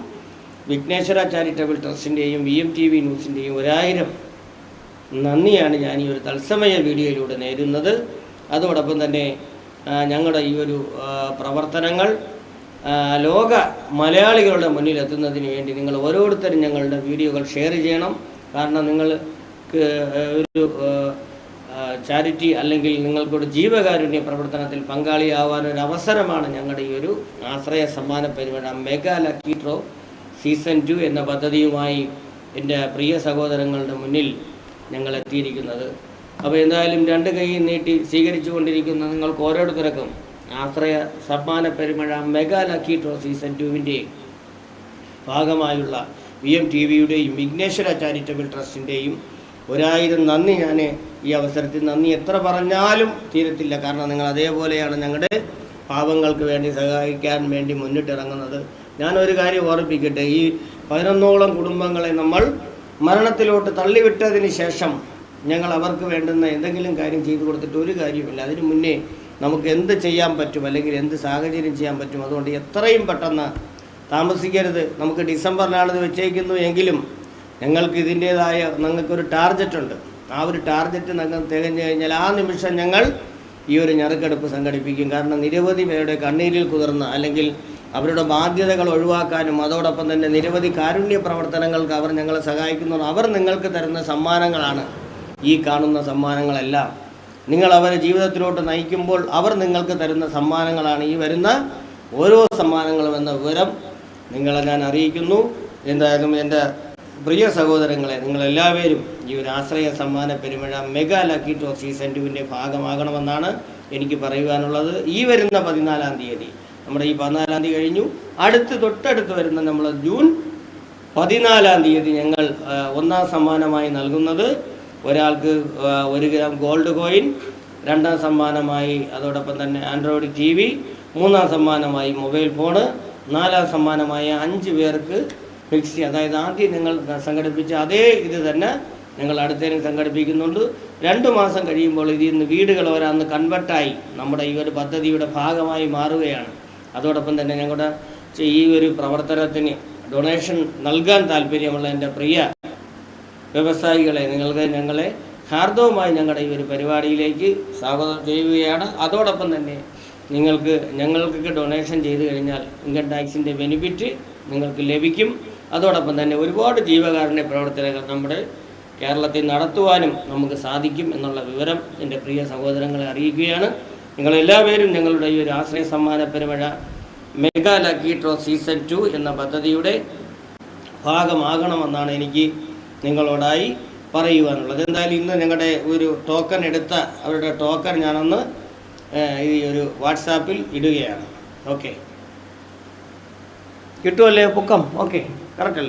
വിഘ്നേശ്വര ചാരിറ്റബിൾ ട്രസ്റ്റിന്റെയും വി എം ടി വി ന്യൂസിന്റെയും ഒരായിരം നന്ദിയാണ് ഞാൻ ഈ ഒരു തത്സമയ വീഡിയോയിലൂടെ നേരുന്നത്. അതോടൊപ്പം തന്നെ ഞങ്ങളുടെ ഈ ഒരു പ്രവർത്തനങ്ങൾ ലോക മലയാളികളുടെ മുന്നിൽ എത്തുന്നതിന് വേണ്ടി നിങ്ങൾ ഓരോരുത്തരും ഞങ്ങളുടെ വീഡിയോകൾ ഷെയർ ചെയ്യണം. കാരണം നിങ്ങൾക്ക് ഒരു ചാരിറ്റി അല്ലെങ്കിൽ നിങ്ങൾക്കൊരു ജീവകാരുണ്യ പ്രവർത്തനത്തിൽ പങ്കാളിയാവാൻ ഒരു അവസരമാണ് ഞങ്ങളുടെ ഈ ഒരു ആശ്രയ സമ്മാന പരിപാടി മെഗാ ലക്കി സീസൺ ടു എന്ന പദ്ധതിയുമായി എന്റെ പ്രിയ സഹോദരങ്ങളുടെ മുന്നിൽ ഞങ്ങൾ എത്തിയിരിക്കുന്നത്. അപ്പോൾ എന്തായാലും രണ്ട് കൈ നീട്ടി സ്വീകരിച്ചു കൊണ്ടിരിക്കുന്ന നിങ്ങൾക്ക് ഓരോരുത്തർക്കും ആശ്രയ സമ്മാന പെരുമഴ മെഗാ ലക്കി ഡ്രോ സീസൺ ടുവിന്റെയും ഭാഗമായുള്ള വി എം ടി വിയുടെയും വിഘ്നേശ്വര ചാരിറ്റബിൾ ട്രസ്റ്റിന്റെയും ഒരായിരം നന്ദി ഞാൻ ഈ അവസരത്തിൽ നന്ദി എത്ര പറഞ്ഞാലും തീരത്തില്ല. കാരണം നിങ്ങൾ അതേപോലെയാണ് ഞങ്ങളുടെ പാവങ്ങൾക്ക് വേണ്ടി സഹായിക്കാൻ വേണ്ടി മുന്നിട്ടിറങ്ങുന്നത്. ഞാനൊരു കാര്യം ഓർമ്മിപ്പിക്കട്ടെ ഈ പതിനൊന്നോളം കുടുംബങ്ങളെ നമ്മൾ മരണത്തിലോട്ട് തള്ളിവിട്ടതിന് ശേഷം ഞങ്ങൾ അവർക്ക് വേണ്ടുന്ന എന്തെങ്കിലും കാര്യം ചെയ്തു കൊടുത്തിട്ട് ഒരു കാര്യമില്ല അതിനു മുന്നേ നമുക്ക് എന്ത് ചെയ്യാൻ പറ്റും? അല്ലെങ്കിൽ എന്ത് സാഹചര്യം ചെയ്യാൻ പറ്റും? അതുകൊണ്ട് എത്രയും പെട്ടെന്ന് താമസിക്കരുത്. നമുക്ക് ഡിസംബറിലാണിത് വെച്ചേക്കുന്നു എങ്കിലും ഞങ്ങൾക്ക് ഇതിന്റേതായ ഞങ്ങൾക്കൊരു ടാർഗറ്റ് ഉണ്ട് ആ ഒരു ടാർഗറ്റ് ഞങ്ങൾ തികഞ്ഞു കഴിഞ്ഞാൽ ആ നിമിഷം ഞങ്ങൾ ഈ ഒരു ഞെറുക്കെടുപ്പ് സംഘടിപ്പിക്കും. കാരണം നിരവധി പേരുടെ കണ്ണീരിൽ കുതിർന്ന് അല്ലെങ്കിൽ അവരുടെ ബാധ്യതകൾ ഒഴിവാക്കാനും അതോടൊപ്പം തന്നെ നിരവധി കാരുണ്യ പ്രവർത്തനങ്ങൾക്ക് അവർ ഞങ്ങളെ സഹായിക്കുന്നു. അവർ നിങ്ങൾക്ക് തരുന്ന സമ്മാനങ്ങളാണ്. ഈ കാണുന്ന സമ്മാനങ്ങളെല്ലാം നിങ്ങൾ അവരെ ജീവിതത്തിലോട്ട് നയിക്കുമ്പോൾ അവർ നിങ്ങൾക്ക് തരുന്ന സമ്മാനങ്ങളാണ്. ഈ വരുന്ന ഓരോ സമ്മാനങ്ങളും എന്ന വിവരം നിങ്ങളെ ഞാൻ അറിയിക്കുന്നു. എന്തായാലും എന്റെ പ്രിയ സഹോദരങ്ങളെ നിങ്ങളെല്ലാവരും ഈ ഒരു ആശ്രയ സമ്മാന പെരുമഴ മെഗാ ലക്കി ടോസ് സീസൺ ടുവിന്റെ ഭാഗമാകണമെന്നാണ് എനിക്ക് പറയുവാനുള്ളത്. ഈ വരുന്ന പതിനാലാം തീയതി നമ്മുടെ ഈ പതിനാലാം തീയതി കഴിഞ്ഞു. അടുത്ത് തൊട്ടടുത്ത് വരുന്ന നമ്മൾ ജൂൺ പതിനാലാം തീയതി ഞങ്ങൾ ഒന്നാം സമ്മാനമായി നൽകുന്നത്. ഒരാൾക്ക് ഒരു ഗ്രാം ഗോൾഡ് കോയിൻ രണ്ടാം സമ്മാനമായി അതോടൊപ്പം തന്നെ ആൻഡ്രോയിഡ് ടി വി മൂന്നാം സമ്മാനമായി മൊബൈൽ ഫോണ് നാലാം സമ്മാനമായി അഞ്ച് പേർക്ക് മിക്സി അതായത് ആദ്യം നിങ്ങൾ സംഘടിപ്പിച്ച അതേ ഇത് തന്നെ ഞങ്ങൾ അടുത്തേനും സംഘടിപ്പിക്കുന്നുണ്ട്. രണ്ട് മാസം കഴിയുമ്പോൾ ഇതിൽ നിന്ന് വീടുകൾ ഓരോന്ന് കൺവെർട്ടായി നമ്മുടെ ഈ ഒരു പദ്ധതിയുടെ ഭാഗമായി മാറുകയാണ്. അതോടൊപ്പം തന്നെ ഞങ്ങളുടെ ഈ ഒരു പ്രവർത്തനത്തിന് ഡൊണേഷൻ നൽകാൻ താല്പര്യമുള്ള എന്റെ പ്രിയ വ്യവസായികളെ നിങ്ങൾക്ക് ഞങ്ങളെ ഹാർദവുമായി ഞങ്ങളുടെ ഈ ഒരു പരിപാടിയിലേക്ക് സ്വാഗതം ചെയ്യുകയാണ്. അതോടൊപ്പം തന്നെ നിങ്ങൾക്ക് ഞങ്ങൾക്കൊക്കെ ഡൊണേഷൻ ചെയ്തു കഴിഞ്ഞാൽ ഇൻകം ടാക്സിന്റെ ബെനിഫിറ്റ് നിങ്ങൾക്ക് ലഭിക്കും. അതോടൊപ്പം തന്നെ ഒരുപാട് ജീവകാരുണ്യ പ്രവർത്തനങ്ങൾ നമ്മുടെ കേരളത്തിൽ നടത്തുവാനും നമുക്ക് സാധിക്കും എന്നുള്ള വിവരം എന്റെ പ്രിയ സഹോദരങ്ങളെ അറിയിക്കുകയാണ്. നിങ്ങളെല്ലാവരും ഞങ്ങളുടെ ഈ ഒരു ആശ്രയ സമ്മാന പെരുമഴ mega lucky draw season two എന്ന പദ്ധതിയുടെ ഭാഗമാകണമെന്നാണ് എനിക്ക് നിങ്ങളോടായി പറയുവാനുള്ളത്. എന്തായാലും ഇന്ന് ഞങ്ങളുടെ ഒരു ടോക്കൺ എടുത്ത അവരുടെ ടോക്കൺ ഞാനൊന്ന് ഈ ഒരു വാട്സാപ്പിൽ ഇടുകയാണ്. ഓക്കെ കിട്ടുമല്ലേ പൊക്കം? ഓക്കെ കറക്റ്റ്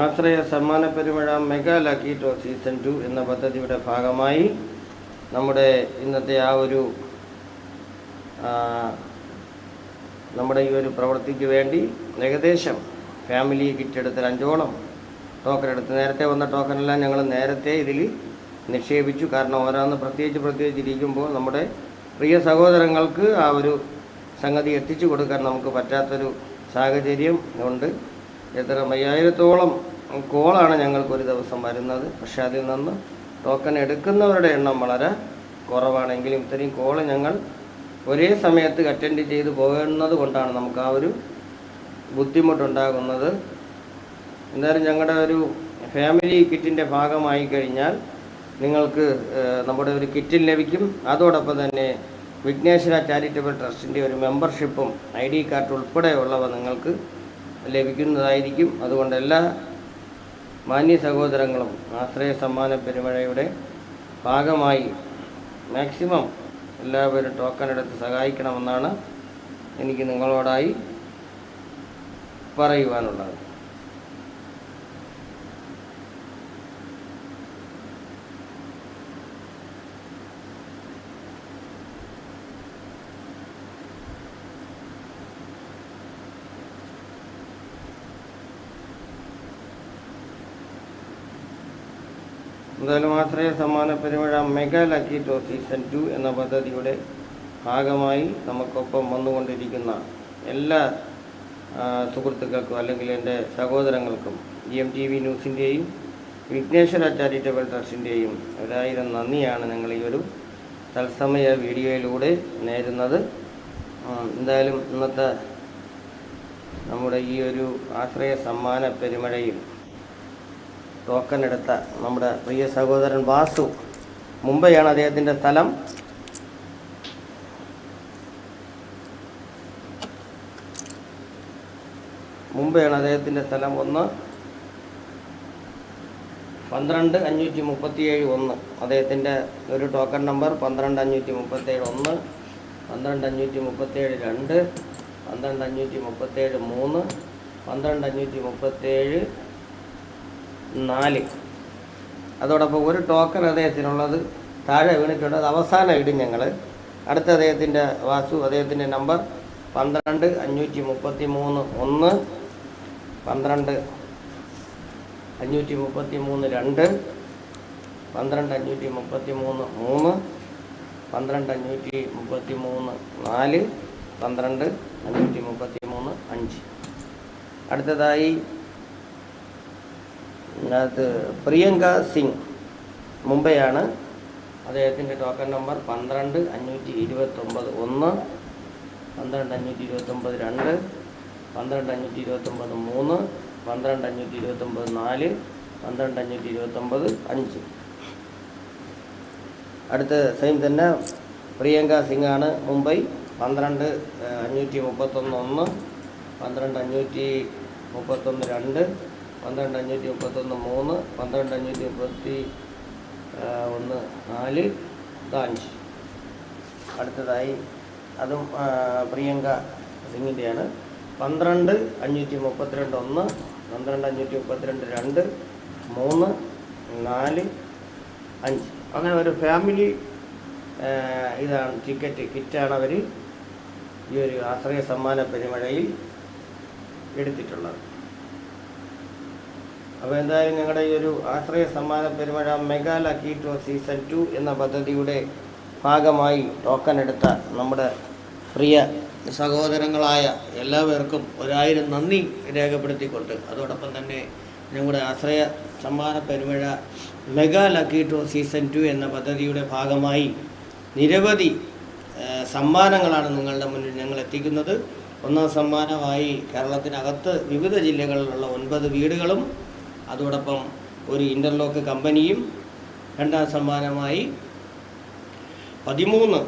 ആശ്രയ സമ്മാന പെരുമഴ mega lucky draw season two എന്ന പദ്ധതിയുടെ ഭാഗമായി നമ്മുടെ ഇന്നത്തെ ആ ഒരു നമ്മുടെ ഈ ഒരു പ്രവൃത്തിക്ക് വേണ്ടി ഏകദേശം ഫാമിലി കിറ്റ് എടുത്ത് അഞ്ചോളം ടോക്കൺ എടുത്ത്. നേരത്തെ വന്ന ടോക്കണെല്ലാം ഞങ്ങൾ നേരത്തെ ഇതിൽ നിക്ഷേപിച്ചു. കാരണം ഓരോന്ന് പ്രത്യേകിച്ച് പ്രത്യേകിച്ച് ഇരിക്കുമ്പോൾ നമ്മുടെ പ്രിയ സഹോദരങ്ങൾക്ക് ആ ഒരു സംഗതി എത്തിച്ചു കൊടുക്കാൻ നമുക്ക് പറ്റാത്തൊരു സാഹചര്യം ഉണ്ട്. എത്ര അയ്യായിരത്തോളം കോളാണ് ഞങ്ങൾക്ക് ഒരു ദിവസം വരുന്നത്. പക്ഷേ അതിൽ നിന്ന് ടോക്കൺ എടുക്കുന്നവരുടെ എണ്ണം വളരെ കുറവാണെങ്കിലും ഇത്രയും കോൾ ഞങ്ങൾ ഒരേ സമയത്ത് അറ്റൻഡ് ചെയ്ത് പോകുന്നത് കൊണ്ടാണ് നമുക്ക് ആ ഒരു ബുദ്ധിമുട്ടുണ്ടാകുന്നത്. എന്തായാലും ഞങ്ങളുടെ ഒരു ഫാമിലി കിറ്റിന്റെ ഭാഗമായി കഴിഞ്ഞാൽ നിങ്ങൾക്ക് നമ്മുടെ ഒരു കിറ്റിൽ ലഭിക്കും. അതോടൊപ്പം തന്നെ വിഘ്നേശ്വര ചാരിറ്റബിൾ ട്രസ്റ്റിന്റെ ഒരു മെമ്പർഷിപ്പും ഐ ഡി കാർഡ് ഉൾപ്പെടെയുള്ളവ നിങ്ങൾക്ക് ലഭിക്കുന്നതായിരിക്കും. അതുകൊണ്ട് എല്ലാ മാന്യ സഹോദരങ്ങളും ആശ്രയ സമ്മാന പെരുമഴയുടെ ഭാഗമായി മാക്സിമം എല്ലാവരും ടോക്കൺ എടുത്ത് സഹായിക്കണമെന്നാണ് എനിക്ക് നിങ്ങളോടായി പറയുവാനുള്ളത്. ആശ്രയ സമ്മാന പെരുമഴ mega lucky draw season two എന്ന പദ്ധതിയുടെ ഭാഗമായി നമുക്കൊപ്പം വന്നുകൊണ്ടിരിക്കുന്ന എല്ലാ സുഹൃത്തുക്കൾക്കും അല്ലെങ്കിൽ എന്റെ സഹോദരങ്ങൾക്കും ജി എം ടി വി ന്യൂസിന്റെയും വിഘ്നേശ്വര ചാരിറ്റബിൾ ട്രസ്റ്റിന്റെയും ഒരായിരം നന്ദിയാണ് ഞങ്ങൾ ഈ ഒരു തത്സമയ വീഡിയോയിലൂടെ നേരുന്നത്. എന്തായാലും ഇന്നത്തെ നമ്മുടെ ഈ ഒരു ആശ്രയ സമ്മാന പെരുമഴയിൽ ടോക്കൺ എടുത്ത നമ്മുടെ പ്രിയ സഹോദരൻ വാസു. മുംബൈയാണ് അദ്ദേഹത്തിന്റെ സ്ഥലം. മുംബൈയാണ് അദ്ദേഹത്തിന്റെ സ്ഥലം ഒന്ന്. പന്ത്രണ്ട് അഞ്ഞൂറ്റി മുപ്പത്തിയേഴ് ഒന്ന്. അദ്ദേഹത്തിന്റെ ഒരു ടോക്കൺ നമ്പർ പന്ത്രണ്ട് അഞ്ഞൂറ്റി മുപ്പത്തേഴ് ഒന്ന് പന്ത്രണ്ട് അഞ്ഞൂറ്റി മുപ്പത്തേഴ് രണ്ട് പന്ത്രണ്ട് അഞ്ഞൂറ്റി മുപ്പത്തേഴ് മൂന്ന് പന്ത്രണ്ട് അഞ്ഞൂറ്റി മുപ്പത്തേഴ് നാല്. അതോടൊപ്പം ഒരു ടോക്കൺ അദ്ദേഹത്തിനുള്ളത് താഴെ വീണിട്ടുണ്ട്. അത് അവസാനം ഇടും ഞങ്ങൾ അടുത്ത അദ്ദേഹത്തിന്റെ വാസു അദ്ദേഹത്തിന്റെ നമ്പർ പന്ത്രണ്ട് അഞ്ഞൂറ്റി മുപ്പത്തി മൂന്ന് ഒന്ന് പന്ത്രണ്ട് അഞ്ഞൂറ്റി മുപ്പത്തി മൂന്ന് രണ്ട് പന്ത്രണ്ട് അഞ്ഞൂറ്റി മുപ്പത്തി മൂന്ന് മൂന്ന് പന്ത്രണ്ട് അഞ്ഞൂറ്റി മുപ്പത്തി മൂന്ന് നാല് പന്ത്രണ്ട് അഞ്ഞൂറ്റി മുപ്പത്തി മൂന്ന് അഞ്ച്. അടുത്തതായി അത് പ്രിയങ്ക സിംഗ് മുംബൈയാണ്. അദ്ദേഹത്തിന്റെ ടോക്കൺ നമ്പർ പന്ത്രണ്ട് അഞ്ഞൂറ്റി ഇരുപത്തൊമ്പത് ഒന്ന് പന്ത്രണ്ട് അഞ്ഞൂറ്റി ഇരുപത്തൊമ്പത് രണ്ട് പന്ത്രണ്ട് അഞ്ഞൂറ്റി ഇരുപത്തൊമ്പത് മൂന്ന് പന്ത്രണ്ട് അഞ്ഞൂറ്റി ഇരുപത്തൊമ്പത് നാല് പന്ത്രണ്ട് അഞ്ഞൂറ്റി ഇരുപത്തൊമ്പത് അഞ്ച്. അടുത്ത സെയിം തന്നെ പ്രിയങ്ക സിംഗ് ആണ് മുംബൈ. പന്ത്രണ്ട് അഞ്ഞൂറ്റി മുപ്പത്തൊന്ന് ഒന്ന് പന്ത്രണ്ട് അഞ്ഞൂറ്റി മുപ്പത്തൊന്ന് രണ്ട് പന്ത്രണ്ട് അഞ്ഞൂറ്റി മുപ്പത്തൊന്ന് മൂന്ന് പന്ത്രണ്ട് അഞ്ഞൂറ്റി മുപ്പത്തി ഒന്ന് നാല് അഞ്ച് അടുത്തതായി അതും പ്രിയങ്ക സിംഗിന്റെയാണ് പന്ത്രണ്ട് അഞ്ഞൂറ്റി മുപ്പത്തിരണ്ട് ഒന്ന് പന്ത്രണ്ട് അഞ്ഞൂറ്റി മുപ്പത്തിരണ്ട് രണ്ട് മൂന്ന് നാല് അഞ്ച്. അങ്ങനെ ഒരു ഫാമിലി ഇതാണ് ടിക്കറ്റ്. കിറ്റാണ് അവർ ഈ ഒരു ആശ്രയ സമ്മാന പെരുമഴയിൽ എടുത്തിട്ടുള്ളത്. അപ്പോൾ എന്തായാലും ഞങ്ങളുടെ ഈ ഒരു ആശ്രയ സമ്മാന പെരുമഴ മെഗാല ടോ സീസൺ ടു എന്ന പദ്ധതിയുടെ ഭാഗമായി ടോക്കൺ എടുത്ത നമ്മുടെ പ്രിയ സഹോദരങ്ങളായ എല്ലാവർക്കും ഒരായിരം നന്ദി രേഖപ്പെടുത്തിക്കൊണ്ട് അതോടൊപ്പം തന്നെ ഞങ്ങളുടെ ആശ്രയ സമ്മാന പെരുമഴ മെഗാ ലക്കി സീസൺ ടു എന്ന പദ്ധതിയുടെ ഭാഗമായി നിരവധി സമ്മാനങ്ങളാണ് നിങ്ങളുടെ മുന്നിൽ ഞങ്ങൾ എത്തിക്കുന്നത്. ഒന്നാം സമ്മാനമായി കേരളത്തിനകത്ത് വിവിധ ജില്ലകളിലുള്ള ഒൻപത് വീടുകളും അതോടൊപ്പം ഒരു ഇന്റർലോക്ക് കമ്പനിയും രണ്ടാം സമ്മാനമായി പതിമൂന്ന്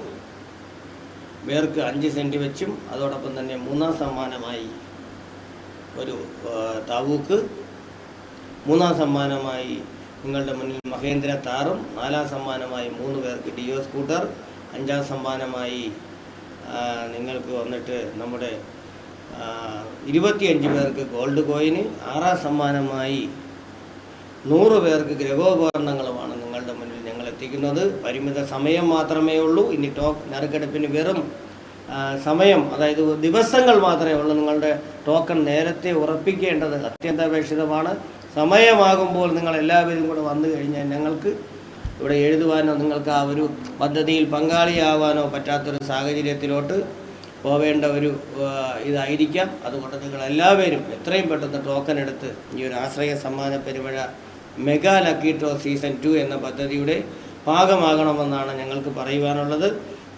പേർക്ക് അഞ്ച് സെന്റ് വെച്ചും അതോടൊപ്പം തന്നെ മൂന്നാം സമ്മാനമായി ഒരു താവൂക്ക് മൂന്നാം സമ്മാനമായി നിങ്ങളുടെ മുന്നിൽ മഹേന്ദ്ര താറും നാലാം സമ്മാനമായി മൂന്ന് പേർക്ക് ഡിയോ സ്കൂട്ടർ അഞ്ചാം സമ്മാനമായി നിങ്ങൾക്ക് വന്നിട്ട് നമ്മുടെ ഇരുപത്തിയഞ്ച് പേർക്ക് ഗോൾഡ് കോയിന് ആറാം സമ്മാനമായി നൂറ് പേർക്ക് ഗ്രഹോപകരണങ്ങളുമാണ് നിങ്ങളുടെ മുന്നിൽ ഞങ്ങൾ എത്തിക്കുന്നത്. പരിമിത സമയം മാത്രമേ ഉള്ളൂ. ഇനി ടോക്ക് നറുക്കെടുപ്പിന് വെറും സമയം അതായത് ദിവസങ്ങൾ മാത്രമേ ഉള്ളൂ നിങ്ങളുടെ ടോക്കൺ നേരത്തെ ഉറപ്പിക്കേണ്ടത് അത്യന്താപേക്ഷിതമാണ്. സമയമാകുമ്പോൾ നിങ്ങൾ എല്ലാവരും കൂടെ വന്നു കഴിഞ്ഞാൽ ഞങ്ങൾക്ക് ഇവിടെ എഴുതുവാനോ നിങ്ങൾക്ക് ആ ഒരു പദ്ധതിയിൽ പങ്കാളിയാവാനോ പറ്റാത്തൊരു സാഹചര്യത്തിലോട്ട് പോവേണ്ട ഒരു ഇതായിരിക്കാം. അതുകൊണ്ട് നിങ്ങൾ എല്ലാവരും എത്രയും പെട്ടെന്ന് ടോക്കൺ എടുത്ത് ഈ ഒരു ആശ്രയ സമ്മാന പെരുമഴ mega lucky draw season two എന്ന പദ്ധതിയുടെ ഭാഗമാകണമെന്നാണ് ഞങ്ങൾക്ക് പറയുവാനുള്ളത്.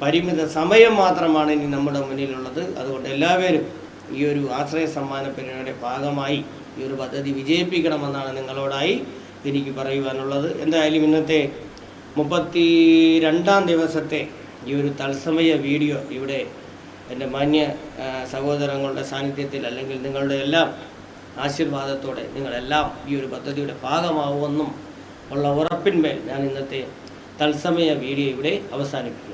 പരിമിത സമയം മാത്രമാണ് ഇനി നമ്മുടെ മുന്നിലുള്ളത്. അതുകൊണ്ട് എല്ലാവരും ഈ ഒരു ആശ്രയ സമ്മാന പരിപാടിയുടെ ഭാഗമായി ഈ ഒരു പദ്ധതി വിജയിപ്പിക്കണമെന്നാണ് നിങ്ങളോടായി എനിക്ക് പറയുവാനുള്ളത്. എന്തായാലും ഇന്നത്തെ മുപ്പത്തി രണ്ടാം ദിവസത്തെ ഈ ഒരു തത്സമയ വീഡിയോ ഇവിടെ എന്റെ മാന്യ സഹോദരങ്ങളുടെ സാന്നിധ്യത്തിൽ അല്ലെങ്കിൽ നിങ്ങളുടെ എല്ലാം ആശീർവാദത്തോടെ നിങ്ങളെല്ലാം ഈ ഒരു പദ്ധതിയുടെ ഭാഗമാവുമെന്നും ഉള്ള ഉറപ്പിന്മേൽ ഞാൻ ഇന്നത്തെ തത്സമയ വീഡിയോ ഇവിടെ അവസാനിപ്പിക്കുന്നു.